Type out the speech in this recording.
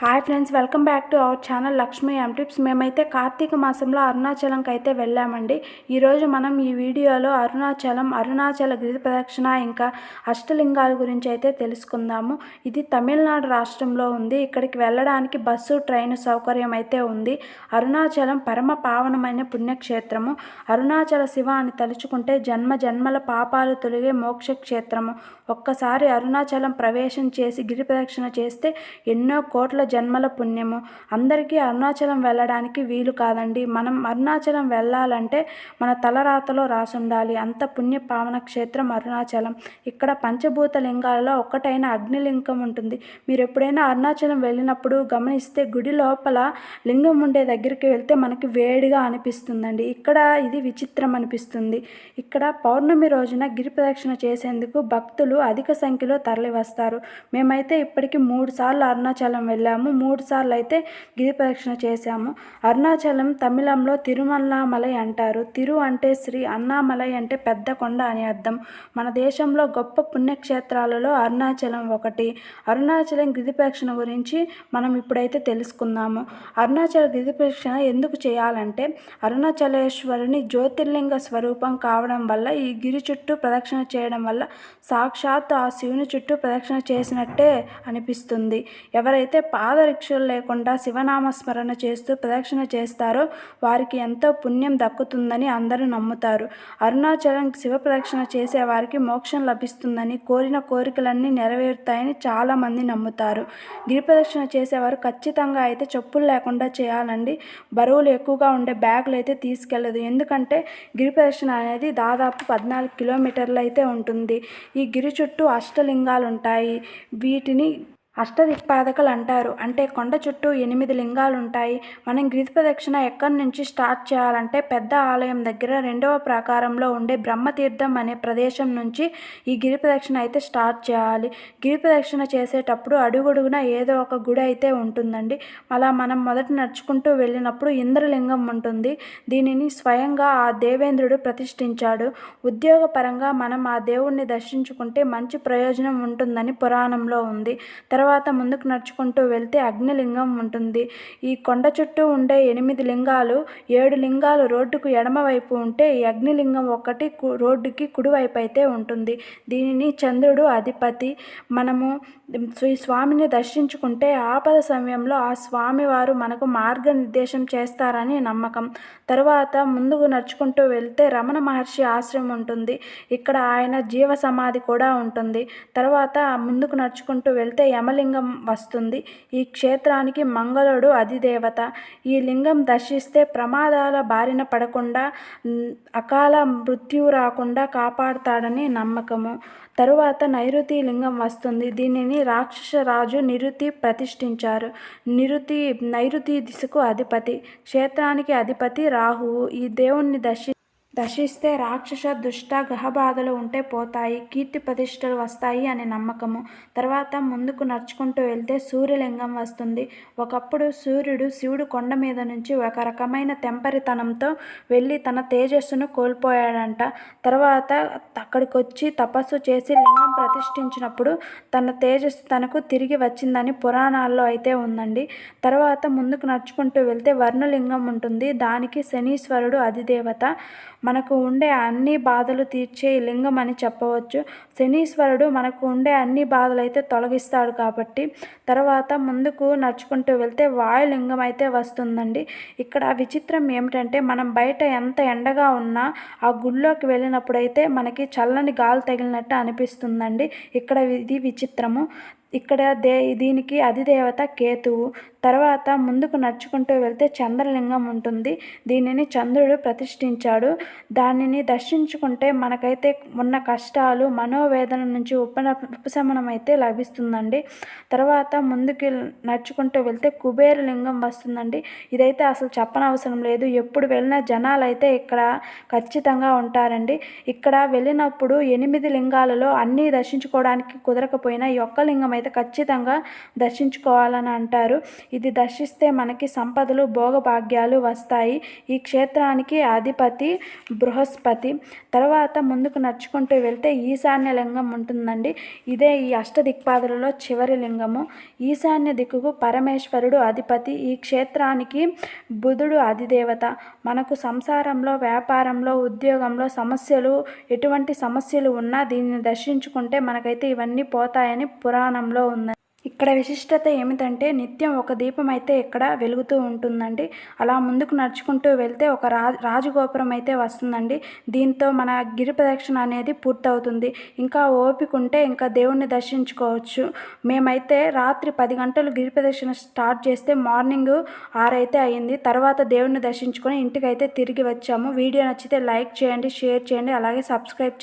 Hi friends welcome back to our channel Lakshmi M tips. మేమైతే కార్తీక మాసంలో అరుణాచలంకి అయితే వెళ్ళామండి. ఈరోజు మనం ఈ వీడియోలో అరుణాచలం అరుణాచల గిరి ప్రదక్షిణ ఇంకా అష్టలింగాల గురించి అయితే తెలుసుకుందాము. ఇది తమిళనాడు రాష్ట్రంలో ఉంది. ఇక్కడికి వెళ్ళడానికి బస్సు ట్రైన్ సౌకర్యం అయితే ఉంది. అరుణాచలం పరమ పావనమైన పుణ్యక్షేత్రము. అరుణాచల శివ అని తలుచుకుంటే జన్మ జన్మల పాపాలు తొలిగే మోక్ష క్షేత్రము ఒక్కసారి అరుణాచలం ప్రవేశం చేసి గిరి ప్రదక్షిణ చేస్తే ఎన్నో కోట్ల జన్మల పుణ్యము. అందరికీ అరుణాచలం వెళ్ళడానికి వీలు కాదండి. మనం అరుణాచలం వెళ్ళాలంటే మన తలరాతలో రాసుండాలి. అంత పుణ్య పావన క్షేత్రం అరుణాచలం. ఇక్కడ పంచభూత లింగాలలో ఒక్కటైన అగ్నిలింగం ఉంటుంది. మీరు ఎప్పుడైనా అరుణాచలం వెళ్ళినప్పుడు గమనిస్తే గుడి లోపల లింగం ఉండే దగ్గరికి వెళ్తే మనకి వేడిగా అనిపిస్తుందండి. ఇక్కడ ఇది విచిత్రం అనిపిస్తుంది. ఇక్కడ పౌర్ణమి రోజున గిరి ప్రదక్షిణ చేసేందుకు భక్తులు అధిక సంఖ్యలో తరలి వస్తారు మేమైతే ఇప్పటికి మూడు సార్లు అరుణాచలం వెళ్ళాము. మూడు సార్లు అయితే గిరి ప్రదక్షిణ చేశాము. అరుణాచలం తమిళంలో తిరుమలామలై అంటారు. తిరు అంటే శ్రీ అన్నామలై అంటే పెద్ద కొండ అని అర్థం. మన దేశంలో గొప్ప పుణ్యక్షేత్రాలలో అరుణాచలం ఒకటి. అరుణాచలం గిరి ప్రదక్షిణ గురించి మనం ఇప్పుడైతే తెలుసుకుందాము. అరుణాచల గిరి ప్రదక్షిణ ఎందుకు చేయాలంటే అరుణాచలేశ్వరుని జ్యోతిర్లింగ స్వరూపం కావడం వల్ల ఈ గిరి చుట్టూ ప్రదక్షిణ చేయడం వల్ల సాక్షాత్ ఆ శివుని చుట్టూ ప్రదక్షిణ చేసినట్టే అనిపిస్తుంది. ఎవరైతే పాదరిక్షలు లేకుండా శివనామస్మరణ చేస్తూ ప్రదక్షిణ చేస్తారో. వారికి ఎంతో పుణ్యం దక్కుతుందని అందరూ నమ్ముతారు. అరుణాచలం శివ ప్రదక్షిణ చేసే వారికి మోక్షం లభిస్తుందని కోరిన కోరికలన్నీ నెరవేరుతాయని చాలామంది నమ్ముతారు. గిరి ప్రదక్షిణ చేసేవారు ఖచ్చితంగా అయితే చెప్పులు లేకుండా చేయాలండి. బరువులు ఎక్కువగా ఉండే బ్యాగులు అయితే తీసుకెళ్ళదు ఎందుకంటే గిరి ప్రదక్షిణ అనేది దాదాపు పద్నాలుగు కిలోమీటర్లు అయితే ఉంటుంది. ఈ గిరి చుట్టూ అష్టలింగాలు ఉంటాయి వీటిని అష్టదిక్పాదకలు అంటారు అంటే కొండ చుట్టూ ఎనిమిది లింగాలు ఉంటాయి మనం గిరి ప్రదక్షిణ ఎక్కడి నుంచి స్టార్ట్ చేయాలంటే పెద్ద ఆలయం దగ్గర రెండవ ప్రాకారంలో ఉండే బ్రహ్మతీర్థం అనే ప్రదేశం నుంచి ఈ గిరి ప్రదక్షిణ అయితే స్టార్ట్ చేయాలి. గిరి ప్రదక్షిణ చేసేటప్పుడు అడుగడుగున ఏదో ఒక గుడి అయితే ఉంటుందండి. అలా మనం మొదట నడుచుకుంటూ వెళ్ళినప్పుడు ఇంద్రలింగం ఉంటుంది. దీనిని స్వయంగా ఆ దేవేంద్రుడు ప్రతిష్ఠించాడు. ఉద్యోగపరంగా మనం ఆ దేవుణ్ణి దర్శించుకుంటే మంచి ప్రయోజనం ఉంటుందని పురాణంలో ఉంది. తర్వాత తర్వాత ముందుకు నడుచుకుంటూ వెళ్తే అగ్నిలింగం ఉంటుంది. ఈ కొండ చుట్టూ ఉండే ఎనిమిది లింగాలు ఏడు లింగాలు రోడ్డుకు ఎడమవైపు ఉంటే ఈ అగ్నిలింగం ఒకటి రోడ్డుకి కుడివైపు అయితే ఉంటుంది. దీనిని చంద్రుడు అధిపతి. మనము ఈ స్వామిని దర్శించుకుంటే ఆపద సమయంలో ఆ స్వామివారు మనకు మార్గనిర్దేశం చేస్తారని నమ్మకం. తరువాత ముందుకు నడుచుకుంటూ వెళ్తే రమణ మహర్షి ఆశ్రమం ఉంటుంది. ఇక్కడ ఆయన జీవ సమాధి కూడా ఉంటుంది. తర్వాత ముందుకు నడుచుకుంటూ వెళ్తే యమలింగం వస్తుంది. ఈ క్షేత్రానికి మంగళుడు అధిదేవత. ఈ లింగం దర్శిస్తే ప్రమాదాల బారిన పడకుండా అకాల మృత్యు రాకుండా కాపాడుతాడని నమ్మకము. తరువాత నైరుతి లింగం వస్తుంది. దీనిని రాక్షస రాజు నిరుతి ప్రతిష్ఠించారు. నిరుతి నైరుతి దిశకు అధిపతి. క్షేత్రానికి అధిపతి రాహువు. ఈ దేవుణ్ణి దర్శి దర్శిస్తే రాక్షస దుష్ట గ్రహబాధలు ఉంటే పోతాయి కీర్తి ప్రతిష్టలు వస్తాయి అనే నమ్మకము. తర్వాత ముందుకు నడుచుకుంటూ వెళ్తే సూర్యలింగం వస్తుంది. ఒకప్పుడు సూర్యుడు శివుడు కొండ మీద నుంచి ఒక రకమైన తెంపరితనంతో వెళ్ళి తన తేజస్సును కోల్పోయాడంట. తర్వాత అక్కడికి వచ్చి తపస్సు చేసి లింగం ప్రతిష్ఠించినప్పుడు తన తేజస్సు తనకు తిరిగి వచ్చిందని పురాణాల్లో అయితే ఉందండి. తర్వాత ముందుకు నడుచుకుంటూ వెళ్తే వర్ణలింగం ఉంటుంది. దానికి శనీశ్వరుడు అధిదేవత. మనకు ఉండే అన్ని బాధలు తీర్చే లింగం అని చెప్పవచ్చు. శనీశ్వరుడు మనకు ఉండే అన్ని బాధలు అయితే తొలగిస్తాడు కాబట్టి తర్వాత ముందుకు నడుచుకుంటూ వెళ్తే వాయులింగం అయితే వస్తుందండి. ఇక్కడ విచిత్రం ఏమిటంటే మనం బయట ఎంత ఎండగా ఉన్నా ఆ గుళ్ళోకి వెళ్ళినప్పుడు అయితే మనకి చల్లని గాలి తగిలినట్టు అనిపిస్తుందండి. ఇక్కడ ఇది విచిత్రము. ఇక్కడ దే దీనికి అధిదేవత కేతువు. తర్వాత ముందుకు నడుచుకుంటూ వెళ్తే చంద్రలింగం ఉంటుంది. దీనిని చంద్రుడు ప్రతిష్ఠించాడు. దానిని దర్శించుకుంటే మనకైతే ఉన్న కష్టాలు మనోవేదన నుంచి ఉపన ఉపశమనం అయితే లభిస్తుందండి. తర్వాత ముందుకు నడుచుకుంటూ వెళ్తే కుబేరలింగం వస్తుందండి. ఇదైతే అసలు చెప్పనవసరం లేదు. ఎప్పుడు వెళ్ళిన జనాలు అయితే ఇక్కడ ఖచ్చితంగా ఉంటారండి. ఇక్కడ వెళ్ళినప్పుడు ఎనిమిది లింగాలలో అన్నీ దర్శించుకోవడానికి కుదరకపోయినా ఈ ఒక్క లింగం అయితే ఖచ్చితంగా దర్శించుకోవాలని అంటారు. ఇది దర్శిస్తే మనకి సంపదలు భోగభాగ్యాలు వస్తాయి. ఈ క్షేత్రానికి అధిపతి బృహస్పతి. తర్వాత ముందుకు నడుచుకుంటూ వెళ్తే ఈశాన్య లింగం ఉంటుందండి. ఇదే ఈ అష్టదిక్పాదులలో చివరి లింగము. ఈశాన్య దిక్కుకు పరమేశ్వరుడు అధిపతి. ఈ క్షేత్రానికి బుధుడు అధిదేవత. మనకు సంసారంలో వ్యాపారంలో ఉద్యోగంలో సమస్యలు ఎటువంటి సమస్యలు ఉన్నా దీన్ని దర్శించుకుంటే మనకైతే ఇవన్నీ పోతాయని పురాణం రూపంలో ఉంది ఇక్కడ విశిష్టత ఏమిటంటే నిత్యం ఒక దీపం అయితే ఇక్కడ వెలుగుతూ ఉంటుందండి. అలా ముందుకు నడుచుకుంటూ వెళ్తే ఒక రా రాజగోపురం అయితే వస్తుందండి. దీంతో మన గిరి ప్రదక్షిణ అనేది పూర్తవుతుంది. ఇంకా ఓపిక ఉంటే ఇంకా దేవుణ్ణి దర్శించుకోవచ్చు. మేమైతే రాత్రి పది గంటలు గిరి ప్రదక్షిణ స్టార్ట్ చేస్తే మార్నింగ్ ఆరైతే అయింది. తర్వాత దేవుణ్ణి దర్శించుకొని ఇంటికైతే తిరిగి వచ్చాము. వీడియో నచ్చితే లైక్ చేయండి షేర్ చేయండి అలాగే సబ్స్క్రైబ్